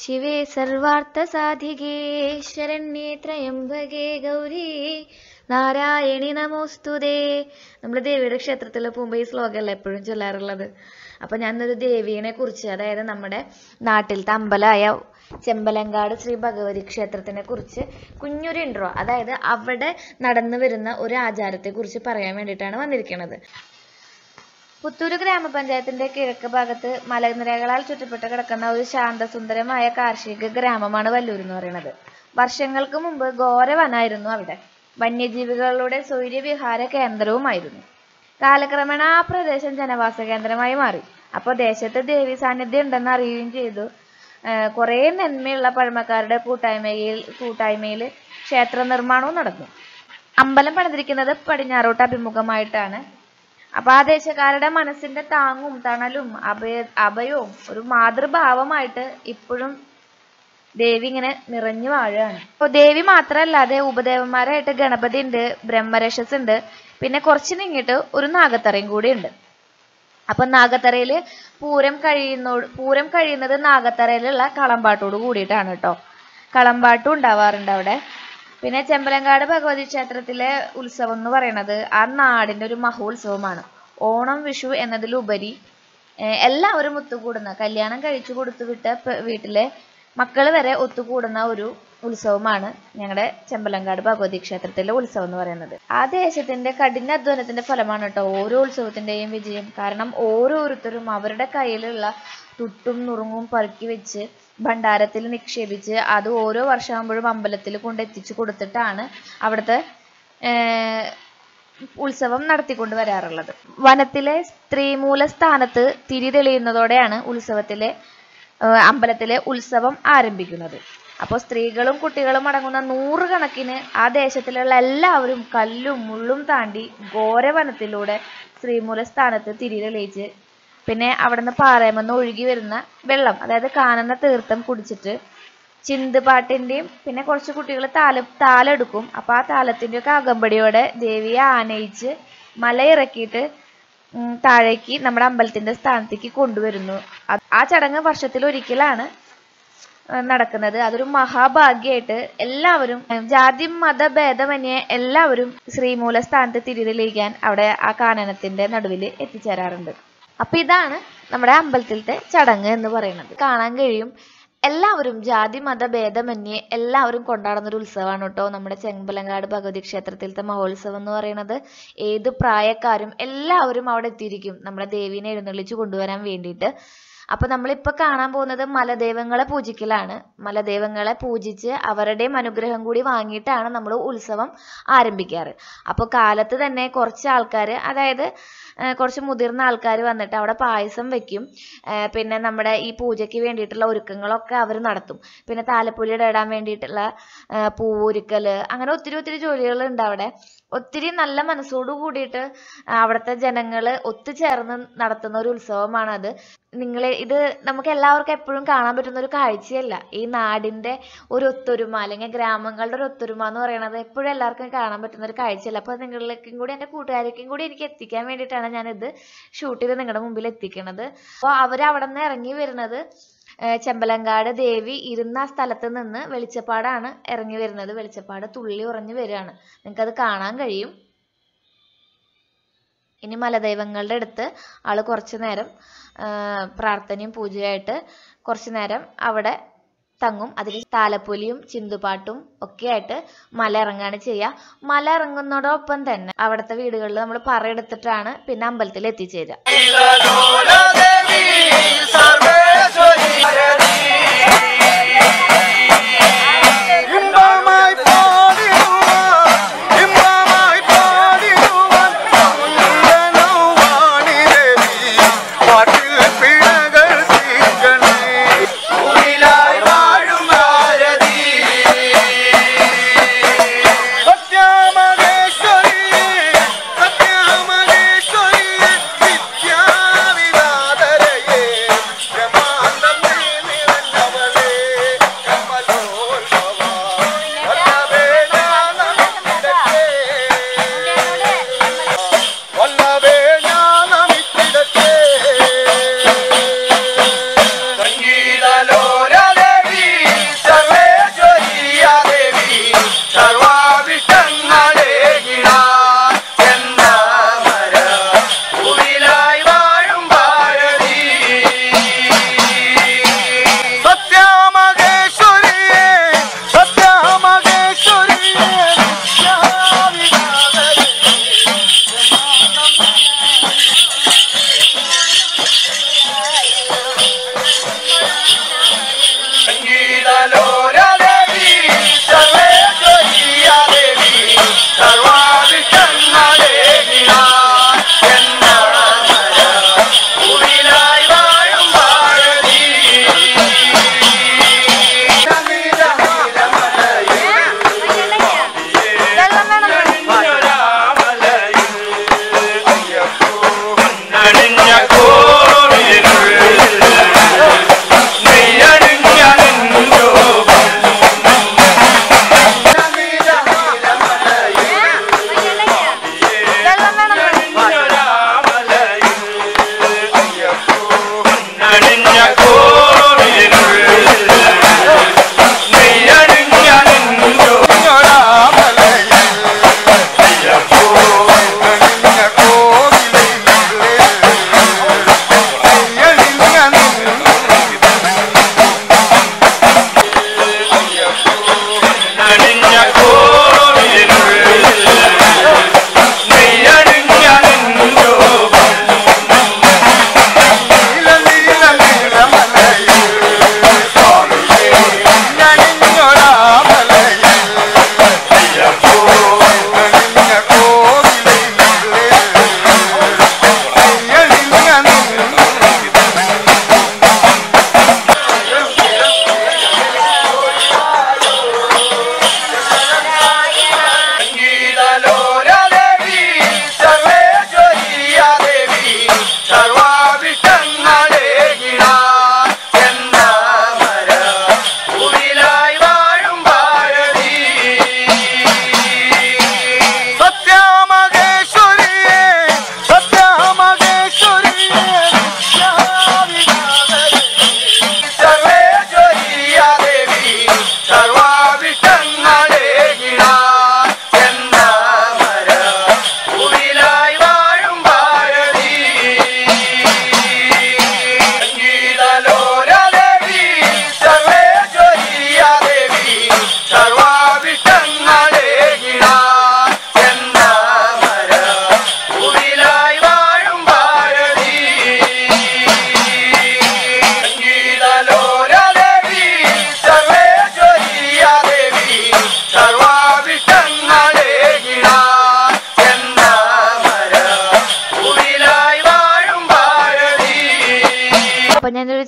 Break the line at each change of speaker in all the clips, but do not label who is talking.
ശിവേ സർവാർത്ഥസാധികേ ശരണ്യേ ത്രയംബകേ ഗൗരി. നാരായണി നമോസ്തുതേ നമ്മൾ ദേവിയുടെ ക്ഷേത്രത്തിൽ പോകുമ്പോൾ ഈ ശ്ലോകമല്ല എപ്പോഴും ചൊല്ലാറുള്ളത്? അപ്പൊ ഞാനൊരു ദേവീനെ കുറിച്ച് അതായത് നമ്മുടെ നാട്ടിലത്തെ അമ്പലമായ ചെമ്പലങ്കാട് ശ്രീ ഭഗവതി ക്ഷേത്രത്തിനെ കുറിച്ച് കുഞ്ഞൊരു ഇൻട്രോ അതായത് അവിടെ നടന്നു വരുന്ന ഒരു ആചാരത്തെ കുറിച്ച് പറയാൻ വേണ്ടിയിട്ടാണ് വന്നിരിക്കുന്നത് പുത്തൂര് ഗ്രാമപഞ്ചായത്തിന്റെ കിഴക്ക് ഭാഗത്ത് മലനിരകളാൽ ചുറ്റപ്പെട്ട് കിടക്കുന്ന ഒരു ശാന്തസുന്ദരമായ കാർഷിക ഗ്രാമമാണ് വല്ലൂർ എന്ന് പറയുന്നത്. വർഷങ്ങൾക്ക് മുമ്പ് ഘോരവനായിരുന്നു അവിടെ. വന്യജീവികളുടെ സൂര്യവിഹാര കേന്ദ്രവുമായിരുന്നു. കാലക്രമേണ ആ പ്രദേശം ജനവാസ കേന്ദ്രമായി മാറി. അപ്പോൾ ദേശത്ത് ദേവി സാന്നിധ്യം ഉണ്ടെന്ന് അറിയുകയും ചെയ്തു. കുറേ നന്മയുള്ള പഴമക്കാരുടെ കൂട്ടായ്മയിൽ കൂട്ടായ്മയിൽ ക്ഷേത്ര നിർമ്മാണവും നടന്നു. അമ്പലം പണിതിരിക്കുന്നത് പടിഞ്ഞാറോട്ട് അഭിമുഖമായിട്ടാണ്. അപ്പൊ ആ ദേശക്കാരുടെ മനസ്സിന്റെ താങ്ങും തണലും അഭയ അഭയവും ഒരു മാതൃഭാവമായിട്ട് ഇപ്പോഴും ദേവി ഇങ്ങനെ നിറഞ്ഞു വാഴുകയാണ്. അപ്പൊ ദേവി മാത്രമല്ലാതെ ഉപദേവന്മാരായിട്ട് ഗണപതി ഉണ്ട് ബ്രഹ്മരക്ഷസ് ഉണ്ട് പിന്നെ കുറച്ച് നീങ്ങിയിട്ട് ഒരു നാഗത്തറയും കൂടി ഉണ്ട്. അപ്പൊ നാഗത്തറയിൽ പൂരം കഴിയുന്നോട് പൂരം കഴിയുന്നത് നാഗത്തറയിലുള്ള കളമ്പാട്ടോട് കൂടിയിട്ടാണ് കേട്ടോ. കളമ്പാട്ടും ഉണ്ടാവാറുണ്ട് അവിടെ. പിന്നെ ചെമ്പലങ്കാട് ഭഗവതി ക്ഷേത്രത്തിലെ ഉത്സവം എന്ന് പറയുന്നത് ആ നാടിന്റെ ഒരു മഹോത്സവമാണ് ഓണം വിഷു എന്നതിലുപരി എല്ലാവരും ഒത്തുകൂടുന്ന കല്യാണം കഴിച്ചു കൊടുത്തു വിട്ട വീട്ടിലെ മക്കൾ വരെ ഒത്തുകൂടുന്ന ഒരു ഉത്സവമാണ് ഞങ്ങളുടെ ചെമ്പലങ്കാട് ഭഗവതി ക്ഷേത്രത്തിലെ ഉത്സവം എന്ന് പറയുന്നത്. ആ ദേശത്തിന്റെ കഠിന അധ്വാനത്തിന്റെ ഫലമാണ് കേട്ടോ ഓരോ ഉത്സവത്തിന്റെയും വിജയം. കാരണം ഓരോരുത്തരും അവരുടെ കയ്യിലുള്ള തുട്ടും നുറുങ്ങും പെറുക്കി വെച്ച് ഭണ്ഡാരത്തിൽ നിക്ഷേപിച്ച് അത് ഓരോ വർഷമാകുമ്പോഴും അമ്പലത്തിൽ കൊണ്ടെത്തിച്ചു കൊടുത്തിട്ടാണ് അവിടുത്തെ ഉത്സവം നടത്തിക്കൊണ്ട് വരാറുള്ളത്. വനത്തിലെ സ്ത്രീമൂല സ്ഥാനത്ത് തിരി തെളിയുന്നതോടെയാണ് ഉത്സവത്തിലെ അമ്പലത്തിലെ ഉത്സവം ആരംഭിക്കുന്നത്. അപ്പോൾ സ്ത്രീകളും കുട്ടികളും അടങ്ങുന്ന നൂറുകണക്കിന് ആ ദേശത്തിലുള്ള എല്ലാവരും കല്ലും മുള്ളും താണ്ടി ഘോരവനത്തിലൂടെ തിരി തെളിയിച്ച് പിന്നെ അവിടുന്ന് പാറയമെന്ന് ഒഴുകി വരുന്ന വെള്ളം അതായത് കാനന തീർത്ഥം കുടിച്ചിട്ട് ചിന്തുപാട്ടിന്റെയും പിന്നെ കുറച്ച് കുട്ടികൾ താല താലെടുക്കും. അപ്പൊ ആ താലത്തിന്റെ ഒക്കെ അകമ്പടിയോടെ ദേവിയെ ആനയിച്ച് മലയിറക്കിയിട്ട് ഉം, താഴേക്ക് നമ്മുടെ അമ്പലത്തിന്റെ സ്ഥാനത്തേക്ക് കൊണ്ടുവരുന്നു. ആ ചടങ്ങ് വർഷത്തിൽ ഒരിക്കലാണ് നടക്കുന്നത്. അതൊരു മഹാഭാഗ്യമായിട്ട് എല്ലാവരും ജാതി മത ഭേദമന്യേ എല്ലാവരും ശ്രീമൂല സ്ഥാനത്ത് തിരിതെളിയിക്കാൻ അവിടെ ആ കാനനത്തിന്റെ നടുവിൽ എത്തിച്ചേരാറുണ്ട്. അപ്പൊ ഇതാണ് നമ്മുടെ അമ്പലത്തിലത്തെ ചടങ്ങ് എന്ന് പറയുന്നത്. കാണാൻ കഴിയും. എല്ലാവരും ജാതി മത ഭേദമന്യേ എല്ലാവരും കൊണ്ടാടുന്ന ഒരു ഉത്സവമാണ് കേട്ടോ നമ്മുടെ ചെമ്പലങ്കാട് ഭഗവതി ക്ഷേത്രത്തിലത്തെ മഹോത്സവം എന്ന് പറയുന്നത്. ഏത് പ്രായക്കാരും എല്ലാവരും അവിടെ എത്തിയിരിക്കും. നമ്മുടെ ദേവീനെ എഴുന്നള്ളിച്ചു കൊണ്ടുവരാൻ വേണ്ടിയിട്ട്. അപ്പൊ നമ്മളിപ്പോ കാണാൻ പോകുന്നത് മലദൈവങ്ങളെ പൂജിക്കലാണ്. മലദൈവങ്ങളെ പൂജിച്ച് അവരുടെയും അനുഗ്രഹം കൂടി വാങ്ങിയിട്ടാണ് നമ്മൾ ഉത്സവം ആരംഭിക്കാറ്. അപ്പോൾ കാലത്ത് തന്നെ കുറച്ച് ആൾക്കാർ അതായത് കുറച്ച് മുതിർന്ന ആൾക്കാർ വന്നിട്ട് അവിടെ പായസം വെക്കും. പിന്നെ നമ്മുടെ ഈ പൂജയ്ക്ക് വേണ്ടിയിട്ടുള്ള ഒരുക്കങ്ങളൊക്കെ അവർ നടത്തും. പിന്നെ താലപ്പൊലിയുടെ ഇടാൻ വേണ്ടിയിട്ടുള്ള പൂവൊരുക്കൽ അങ്ങനെ ഒത്തിരി ഒത്തിരി ജോലികൾ ഉണ്ട് അവിടെ. ഒത്തിരി നല്ല മനസ്സോടു കൂടിയിട്ട് അവിടുത്തെ ജനങ്ങൾ ഒത്തുചേർന്ന് നടത്തുന്ന ഒരു ഉത്സവമാണത്. നിങ്ങൾ ഇത് നമുക്ക് എല്ലാവർക്കും എപ്പോഴും കാണാൻ പറ്റുന്ന ഒരു കാഴ്ചയല്ല. ഈ നാടിന്റെ ഒരു ഒത്തൊരുമ അല്ലെങ്കിൽ ഗ്രാമങ്ങളുടെ ഒരു ഒത്തൊരുമ എന്ന് പറയുന്നത് എപ്പോഴും എല്ലാവർക്കും കാണാൻ പറ്റുന്ന ഒരു കാഴ്ചയല്ല. അപ്പൊ നിങ്ങളിലേക്കും കൂടി എന്റെ കൂട്ടുകാരേക്കും കൂടി എനിക്ക് എത്തിക്കാൻ വേണ്ടിയിട്ടാണ് ഇത് ഷൂട്ട് ചെയ്ത് നിങ്ങളുടെ മുമ്പിൽ എത്തിക്കുന്നത് അപ്പോൾ അവർ അവിടെ നിന്ന് ഇറങ്ങി വരുന്നത് ചെമ്പലങ്കാട് ദേവി ഇരുന്ന സ്ഥലത്ത് നിന്ന് വെളിച്ചപ്പാടാണ് ഇറങ്ങി വരുന്നത്. വെളിച്ചപ്പാട് തുള്ളി ഉറഞ്ഞു വരികയാണ്. നിങ്ങൾക്കത് കാണാൻ കഴിയും. ഇനി മലദൈവങ്ങളുടെ അടുത്ത് ആൾ കുറച്ചു നേരം പ്രാർത്ഥനയും പൂജയായിട്ട് കുറച്ചു നേരം അവിടെ തങ്ങും. അതിൽ താലപ്പൊലിയും ചിന്തുപാട്ടും ഒക്കെ ആയിട്ട് മല ഇറങ്ങാണ് ചെയ്യുക. മല ഇറങ്ങുന്നതോടൊപ്പം തന്നെ അവിടുത്തെ വീടുകളിൽ നമ്മൾ പറയെടുത്തിട്ടാണ് പിന്നെ അമ്പലത്തിൽ എത്തിച്ചേരുക.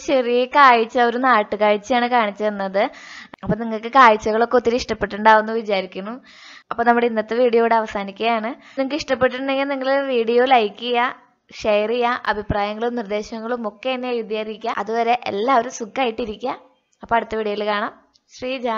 ചെറിയ കാഴ്ച ഒരു നാട്ടുകാഴ്ചയാണ് കാണിച്ചു തന്നത്. അപ്പൊ നിങ്ങൾക്ക് കാഴ്ചകളൊക്കെ ഒത്തിരി ഇഷ്ടപ്പെട്ടിട്ടുണ്ടാവും വിചാരിക്കുന്നു. അപ്പൊ നമ്മുടെ ഇന്നത്തെ വീഡിയോ ഇവിടെ അവസാനിക്കുകയാണ്. നിങ്ങൾക്ക് ഇഷ്ടപ്പെട്ടിട്ടുണ്ടെങ്കിൽ നിങ്ങൾ വീഡിയോ ലൈക്ക് ചെയ്യുക ഷെയർ ചെയ്യുക അഭിപ്രായങ്ങളും നിർദ്ദേശങ്ങളും ഒക്കെ എന്നെ എഴുതിയായിരിക്കുക അതുവരെ എല്ലാവരും സുഖമായിട്ടിരിക്കുക. അപ്പൊ അടുത്ത വീഡിയോയിൽ കാണാം. ശ്രീജ.